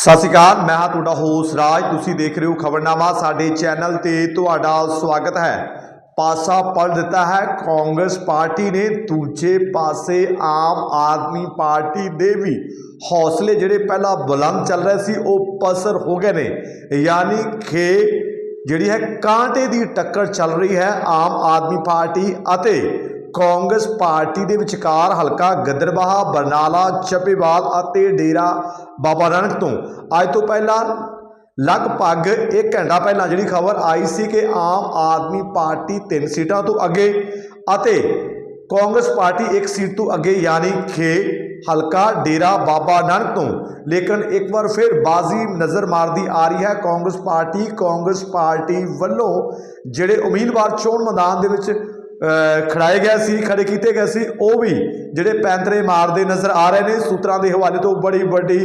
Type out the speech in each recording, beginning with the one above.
ਸਤਿ ਸ਼੍ਰੀ ਅਕਾਲ, ਮੈਂ ਹਾਂ ਤੁਹਾਡਾ ਹੋਸ ਰਾਜ। ਤੁਸੀਂ ਦੇਖ ਰਹੇ ਹੋ ਖਬਰਨਾਮਾ, ਸਾਡੇ ਚੈਨਲ ਤੇ ਤੁਹਾਡਾ ਸਵਾਗਤ ਹੈ। ਪਾਸਾ ਪਲਟ ਦਿੱਤਾ ਹੈ, ਕਾਂਗਰਸ ਪਾਰਟੀ ਨੇ ਦੂਜੇ ਪਾਸੇ ਆਮ ਆਦਮੀ ਪਾਰਟੀ ਦੇ ਵੀ ਹੌਸਲੇ ਜਿਹੜੇ ਪਹਿਲਾਂ ਬੁਲੰਦ ਚੱਲ ਰਹੇ ਸੀ, ਉਹ ਪਸਰ ਹੋ ਗਏ ਨੇ। ਯਾਨੀ ਕਿ ਜਿਹੜੀ ਹੈ ਕਾਂਟੇ ਦੀ ਟੱਕਰ ਚੱਲ ਰਹੀ ਹੈ ਆਮ ਆਦਮੀ ਪਾਰਟੀ ਅਤੇ ਕਾਂਗਰਸ ਪਾਰਟੀ ਦੇ ਵਿਚਕਾਰ ਹਲਕਾ ਗਦਰਬਾਹਾ ਬਰਨਾਲਾ ਚਪੇਵਾਲ ਅਤੇ ਡੇਰਾ ਬਾਬਾ ਨਾਨਕ ਤੋਂ। ਅੱਜ ਤੋਂ ਪਹਿਲਾਂ ਲਗਭਗ 1 ਘੰਟਾ ਪਹਿਲਾਂ ਜਿਹੜੀ ਖਬਰ ਆਈ ਸੀ ਕਿ ਆਮ ਆਦਮੀ ਪਾਰਟੀ ਤਿੰਨ ਸੀਟਾਂ ਤੋਂ ਅੱਗੇ ਅਤੇ ਕਾਂਗਰਸ ਪਾਰਟੀ ਇੱਕ ਸੀਟ ਤੋਂ ਅੱਗੇ, ਯਾਨੀ ਕਿ ਹਲਕਾ ਡੇਰਾ ਬਾਬਾ ਨਾਨਕ ਤੋਂ। ਲੇਕਿਨ ਇੱਕ ਵਾਰ ਫਿਰ ਬਾਜ਼ੀ ਨਜ਼ਰ ਮਾਰਦੀ ਆ ਰਹੀ ਹੈ। ਕਾਂਗਰਸ ਪਾਰਟੀ ਕਾਂਗਰਸ ਪਾਰਟੀ ਵੱਲੋਂ ਜਿਹੜੇ ਉਮੀਦਵਾਰ ਚੋਣ ਮੈਦਾਨ ਦੇ ਵਿੱਚ ਖੜਾਏ ਗਏ ਸੀ, ਖੜੇ ਕੀਤੇ ਗਏ ਸੀ, ਉਹ ਵੀ ਜਿਹੜੇ ਪੈਂਤਰੇ ਮਾਰਦੇ ਨਜ਼ਰ ਆ ਰਹੇ ਨੇ, ਸੂਤਰਾਂ ਦੇ ਹਵਾਲੇ ਤੋਂ ਬੜੀ ਵੱਡੀ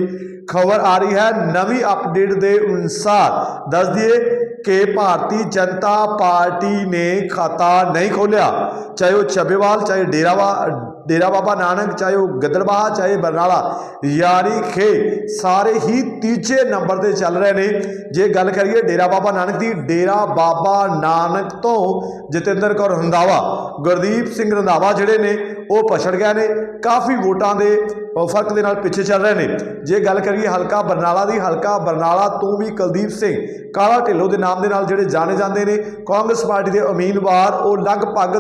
ਖਬਰ ਆ ਰਹੀ ਹੈ। ਨਵੀਂ ਅਪਡੇਟ ਦੇ ਅਨੁਸਾਰ ਦੱਸ ਦਈਏ ਕਿ ਭਾਰਤੀ ਜਨਤਾ ਪਾਰਟੀ ਨੇ ਖਾਤਾ ਨਹੀਂ ਖੋਲਿਆ ਚਾਹੇ ਉਹ ਚੱਬੇਵਾਲ ਚਾਹੇ ਡੇਰਾਵਾ, ਡੇਰਾ ਬਾਬਾ ਨਾਨਕ, ਚਾਹੇ ਉਹ ਗਦਰਬਾਹਾ ਚਾਹੇ ਬਰਨਾਲਾ ਯਾਨੀ ਕਿ ਸਾਰੇ ਹੀ ਤੀਜੇ ਨੰਬਰ ਤੇ ਚੱਲ ਰਹੇ ਨੇ। ਜੇ ਗੱਲ ਕਰੀਏ ਡੇਰਾ ਬਾਬਾ ਨਾਨਕ ਦੀ, ਡੇਰਾ ਬਾਬਾ ਨਾਨਕ ਤੋਂ ਜਤਿੰਦਰ ਕੌਰ ਰੰਧਾਵਾ, ਗੁਰਦੀਪ ਸਿੰਘ ਰੰਧਾਵਾ ਜਿਹੜੇ ਨੇ, ਉਹ ਪਛੜ ਗਏ ਨੇ। ਕਾਫੀ ਵੋਟਾਂ ਦੇ ਫ਼ਰਕ ਦੇ ਨਾਲ ਪਿੱਛੇ ਚੱਲ ਰਹੇ ਨੇ। ਜੇ ਗੱਲ ਕਰੀਏ ਹਲਕਾ ਬਰਨਾਲਾ ਦੀ, ਹਲਕਾ ਬਰਨਾਲਾ ਤੋਂ ਵੀ ਕੁਲਦੀਪ ਸਿੰਘ ਕਾਲਾ ਢਿੱਲੋਂ ਦੇ ਨਾਮ ਦੇ ਨਾਲ ਜਿਹੜੇ ਜਾਣੇ ਜਾਂਦੇ ਨੇ, ਕਾਂਗਰਸ ਪਾਰਟੀ ਦੇ ਉਮੀਦਵਾਰ, ਉਹ ਲਗਭਗ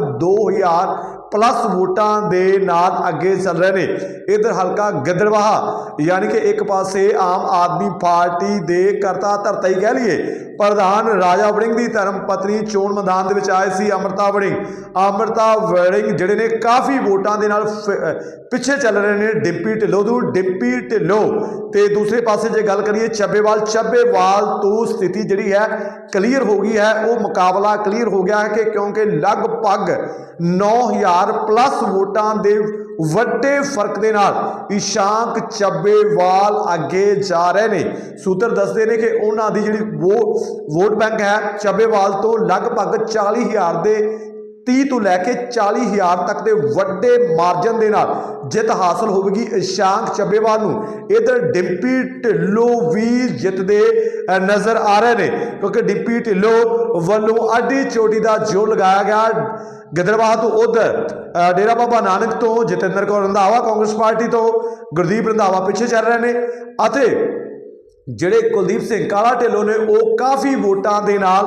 2000 ਪਲੱਸ ਵੋਟਾਂ ਦੇ ਨਾਲ ਅੱਗੇ ਚੱਲ ਰਹੇ ਨੇ। ਇਧਰ ਹਲਕਾ ਗਿੱਦੜਵਾਹਾ, ਯਾਨੀ ਕਿ ਇੱਕ ਪਾਸੇ ਆਮ ਆਦਮੀ ਪਾਰਟੀ ਦੇ ਕਰਤਾ ਧਰਤਾ ਹੀ ਕਹਿ ਲਈਏ। ਪ੍ਰਧਾਨ ਰਾਜਾ ਵੜਿੰਗ ਦੀ ਧਰਮ ਪਤਨੀ ਚੋਣ ਮੈਦਾਨ ਦੇ ਵਿੱਚ ਆਏ ਸੀ ਅਮਰਤਾ ਵੜਿੰਗ। ਅਮਰਤਾ ਵੜਿੰਗ ਜਿਹੜੇ ਨੇ ਕਾਫੀ ਵੋਟਾਂ ਦੇ ਨਾਲ ਫਿ- ਪਿੱਛੇ ਚੱਲ ਰਹੇ ਨੇ। ਡਿੰਪੀ ਢਿੱਲੋਂ ਤੋਂ ਡਿੰਪੀ ਢਿੱਲੋਂ। ਤੇ ਦੂਸਰੇ ਪਾਸੇ ਜੇ ਗੱਲ ਕਰੀਏ ਚੱਬੇਵਾਲ ਚੱਬੇਵਾਲ ਤੋਂ ਸਥਿਤੀ ਜਿਹੜੀ ਹੈ ਕਲੀਅਰ ਹੋ ਗਈ ਹੈ। ਉਹ ਮੁਕਾਬਲਾ ਕਲੀਅਰ ਹੋ ਗਿਆ ਹੈ ਕਿ ਕਿਉਂਕਿ ਲਗਭਗ 9000 ਪਲੱਸ ਵੋਟਾਂ ਦੇ ਵੱਡੇ ਫ਼ਰਕ ਦੇ ਨਾਲ ਇਸ਼ਾਂਕ ਚੱਬੇਵਾਲ ਅੱਗੇ ਜਾ ਰਹੇ ਨੇ। ਸੂਤਰ ਦੱਸਦੇ ਨੇ ਕਿ ਉਹਨਾਂ ਦੀ ਜਿਹੜੀ ਵੋਟ ਬੈਂਕ ਹੈ, ਚੱਬੇਵਾਲ ਤੋਂ ਲਗਭਗ 40000 ਦੇ 30 ਤੋਂ ਲੈ ਕੇ 40000 ਤੱਕ ਦੇ ਵੱਡੇ ਮਾਰਜਨ ਦੇ ਨਾਲ ਜਿੱਤ ਹਾਸਲ ਹੋਵੇਗੀ ਇਸ਼ਾਂਕ ਚੱਬੇਵਾਲ ਨੂੰ। ਇਧਰ ਡਿੰਪੀ ਢਿੱਲੋਂ ਵੀ ਜਿੱਤਦੇ ਨਜ਼ਰ ਆ ਰਹੇ ਨੇ, ਕਿਉਂਕਿ ਡਿੰਪੀ ਢਿੱਲੋਂ ਵੱਲੋਂ ਅੱਡੀ ਚੋਟੀ ਦਾ ਜੋਰ ਲਗਾਇਆ ਗਿਆ। ਗਿੱਦੜਬਾਹਾ ਤੋਂ ਉਧਰ ਡੇਰਾ ਬਾਬਾ ਨਾਨਕ ਤੋਂ ਜਤਿੰਦਰ ਕੌਰ ਰੰਧਾਵਾ ਕਾਂਗਰਸ ਪਾਰਟੀ ਤੋਂ ਗੁਰਦੀਪ ਰੰਧਾਵਾ ਪਿੱਛੇ ਚੱਲ ਰਹੇ ਨੇ ਅਤੇ ਜਿਹੜੇ ਕੁਲਦੀਪ ਸਿੰਘ ਕਾਲਾ ਢਿੱਲੋਂ ਨੇ, ਉਹ ਕਾਫੀ ਵੋਟਾਂ ਦੇ ਨਾਲ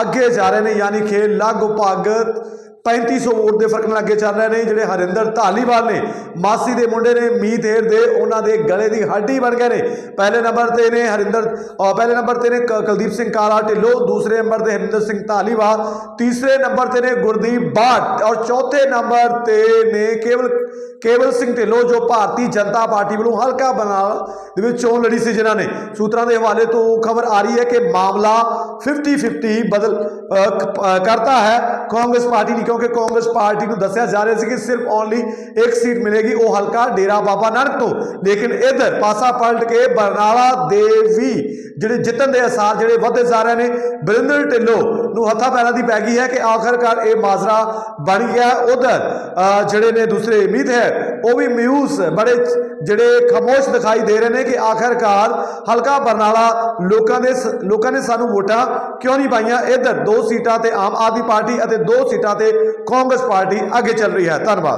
ਅੱਗੇ ਜਾ ਰਹੇ ਨੇ, ਯਾਨੀ ਕਿ ਲਗਭਗ 3500 ਵੋਟ ਦੇ ਫ਼ਰਕ ਨਾਲ ਅੱਗੇ ਚੱਲ ਰਹੇ ਨੇ, ਜਿਹੜੇ ਹਰਿੰਦਰ ਧਾਲੀਵਾਲ ਨੇ, ਮਾਸੀ ਦੇ ਮੁੰਡੇ ਨੇ, ਮੀਤ ਹੇਰ ਦੇ, ਉਹਨਾਂ ਦੇ ਗਲੇ ਦੀ ਹੱਡੀ ਬਣ ਗਏ ਨੇ। ਪਹਿਲੇ ਨੰਬਰ ਤੇ ਨੇ ਹਰਿੰਦਰ, ਅਹ ਪਹਿਲੇ ਨੰਬਰ ਤੇ ਨੇ ਕ- ਕੁਲਦੀਪ ਸਿੰਘ ਕਾਲਾ ਢਿੱਲੋਂ, ਦੂਸਰੇ ਨੰਬਰ ਤੇ ਹਰਿੰਦਰ ਸਿੰਘ ਧਾਲੀਵਾਲ, ਤੀਸਰੇ ਨੰਬਰ ਤੇ ਨੇ ਗੁਰਦੀਪ ਬਾਟ ਔਰ ਚੌਥੇ ਨੰਬਰ ਤੇ ਨੇ ਕੇਵਲ ਕੇਵਲ ਸਿੰਘ ਢਿੱਲੋਂ, ਜੋ ਭਾਰਤੀ ਜਨਤਾ ਪਾਰਟੀ ਵੱਲੋਂ ਹਲਕਾ ਬਰਨਾਲਾ ਦੇ ਵਿੱਚ ਚੋਣ ਲੜੀ ਸੀ ਜਿਨ੍ਹਾਂ ਨੇ। ਸੂਤਰਾਂ ਦੇ ਹਵਾਲੇ ਤੋਂ ਖਬਰ ਆ ਰਹੀ ਹੈ ਕਿ ਮਾਮਲਾ 50-50 ਬਦਲ ਕਰਤਾ ਹੈ। ਕਾਂਗਰਸ ਪਾਰਟੀ ਨੇ ਕਿਉਂਕਿ ਕਾਂਗਰਸ ਪਾਰਟੀ ਨੂੰ ਦੱਸਿਆ ਜਾ ਰਿਹਾ ਸੀ ਕਿ ਸਿਰਫ ਓਨਲੀ ਇੱਕ ਸੀਟ ਮਿਲੇਗੀ, ਉਹ ਹਲਕਾ ਡੇਰਾ ਬਾਬਾ ਨਾਨਕ ਤੋਂ। ਲੇਕਿਨ ਇਧਰ ਪਾਸਾ ਪਲਟ ਕੇ ਬਰਨਾਲਾ ਦੇ ਵੀ ਜਿਹੜੇ ਜਿੱਤਣ ਦੇ ਅਸਾਰ ਜਿਹੜੇ ਵਧਦੇ ਜਾ ਰਹੇ ਨੇ ਬਰਿੰਦਰ ਢਿੱਲੋਂ ਨੂੰ ਹੱਥਾਂ ਪੈਰਾਂ ਦੀ ਪੈ ਗਈ ਹੈ ਕਿ ਆਖਰਕਾਰ ਇਹ ਮਾਜ਼ਰਾ ਬਣ ਗਿਆ ਉਧਰ। ਜਿਹੜੇ ਨੇ ਦੂਸਰੇ ਉਮੀਦ ਹੈ ਉਹ ਵੀ ਮਿਊਸ ਬੜੇ ਜਿਹੜੇ ਖਾਮੋਸ਼ ਦਿਖਾਈ ਦੇ ਰਹੇ ਨੇ ਕਿ ਆਖਰਕਾਰ ਹਲਕਾ ਬਰਨਾਲਾ ਲੋਕਾਂ ਦੇ ਸ- ਲੋਕਾਂ ਨੇ ਸਾਨੂੰ ਵੋਟਾਂ ਕਿਉਂ ਨਹੀਂ ਪਾਈਆਂ? ਇਧਰ ਦੋ ਸੀਟਾਂ ਤੇ ਆਮ ਆਦਮੀ ਪਾਰਟੀ ਅਤੇ ਦੋ ਸੀਟਾਂ ਤੇ ਕਾਂਗਰਸ ਪਾਰਟੀ ਅੱਗੇ ਚੱਲ ਰਹੀ ਹੈ। ਧੰਨਵਾਦ।